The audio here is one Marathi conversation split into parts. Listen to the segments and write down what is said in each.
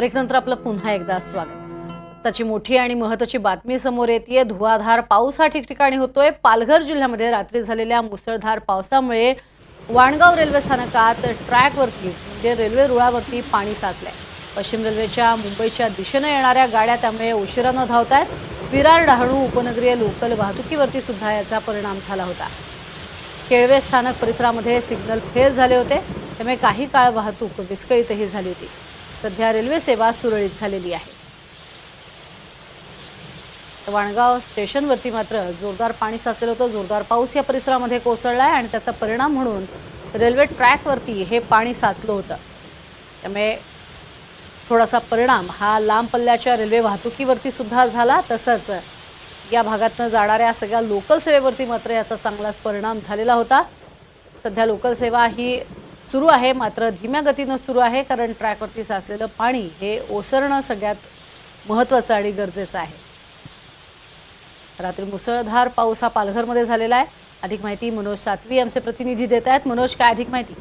ब्रेकनंतर आपलं पुन्हा एकदा स्वागत. त्याची मोठी आणि महत्वाची बातमी समोर येते धुवाधार पाऊस हा ठिकठिकाणी होतोय. पालघर जिल्ह्यामध्ये रात्री झालेल्या मुसळधार पावसामुळे वाणगाव रेल्वे स्थानकात ट्रॅकवरती म्हणजे रेल्वे रुळावरती पाणी साचलंय. पश्चिम रेल्वेच्या मुंबईच्या दिशेनं येणाऱ्या गाड्या त्यामुळे उशिरानं धावत आहेत विरार डहाणू उपनगरीय लोकल वाहतुकीवरती सुद्धा याचा परिणाम झाला होता. केळवे स्थानक परिसरामध्ये सिग्नल फेल झाले होते. त्यामुळे काही काळ वाहतूक विस्कळीतही झाली होती. सध्या रेल्वे सेवा सुरळीत झालेली आहे. तर वाणगाव स्टेशनवरती मात्र जोरदार पाणी साचलेलं होतं. जोरदार पाऊस या परिसरामध्ये कोसळला आहे आणि त्याचा परिणाम म्हणून रेल्वे ट्रॅकवरती हे पाणी साचलं होतं. त्यामुळे थोडासा परिणाम हा लांब पल्ल्याच्या रेल्वे वाहतुकीवरती सुद्धा झाला. तसंच या भागातनं जाणाऱ्या सगळ्या लोकल सेवेवरती मात्र याचा चांगलाच परिणाम झालेला होता. सध्या लोकल सेवा ही सुरू आहे. मात्र धीम्या गतीनं सुरू आहे कारण ट्रॅकवरती साचलेलं पाणी हे ओसरणं सगळ्यात महत्त्वाचं आणि गरजेचं आहे. रात्री मुसळधार पाऊस हा पालघरमध्ये झालेला आहे. अधिक माहिती मनोज सातवी आमचे प्रतिनिधी देत आहेत. मनोज काय अधिक माहिती?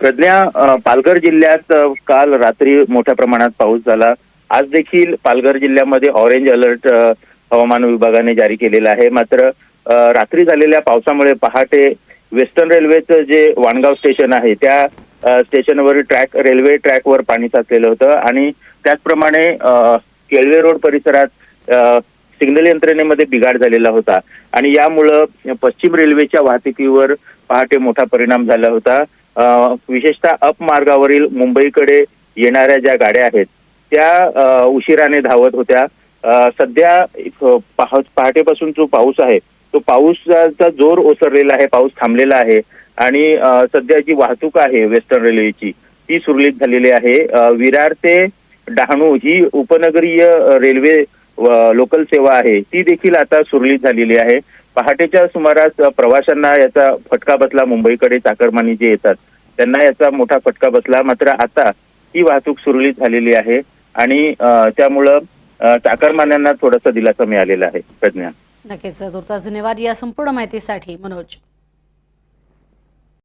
प्रज्ञा पालघर जिल्ह्यात काल रात्री मोठ्या प्रमाणात पाऊस झाला. आज देखील पालघर जिल्ह्यामध्ये ऑरेंज अलर्ट हवामान विभागाने जारी केलेला आहे. मात्र रात्री झालेल्या पावसामुळे पहाटे वेस्टर्न रेल्वेचं जे वाणगाव स्टेशन आहे त्या स्टेशनवर ट्रॅक रेल्वे ट्रॅकवर पाणी साचलेलं होतं आणि त्याचप्रमाणे केळवे रोड परिसरात सिग्नल यंत्रणेमध्ये बिघाड झालेला होता आणि यामुळं पश्चिम रेल्वेच्या वाहतुकीवर पहाटे मोठा परिणाम झाला होता. विशेषतः अप मार्गावरील मुंबईकडे येणाऱ्या ज्या गाड्या आहेत त्या उशिराने धावत होत्या. सध्या पहाटेपासून जो पाऊस आहे तो पाऊसचा जोर ओसरलेला आहे पाऊस थांबलेला आहे. आणि सध्या जी वाहतूक आहे वेस्टर्न रेल्वेची ती सुरळीत झालेली आहे. विरार ते डहाणू ही उपनगरीय रेल्वे लोकल सेवा आहे. ती देखील आता सुरळीत झालेली आहे. पहाटेच्या सुमारास प्रवाशांना याचा फटका बसला मुंबईकडे चाकरमानी जे येतात त्यांना याचा मोठा फटका बसला. मात्र आता ही वाहतूक सुरळीत झालेली आहे. आणि त्यामुळं चाकरमान्यांना थोडासा दिलासा मिळालेला आहे. प्रज्ञा. नक्कीच तुर्तास धन्यवाद. या संपूर्ण माहितीसाठी मनोज.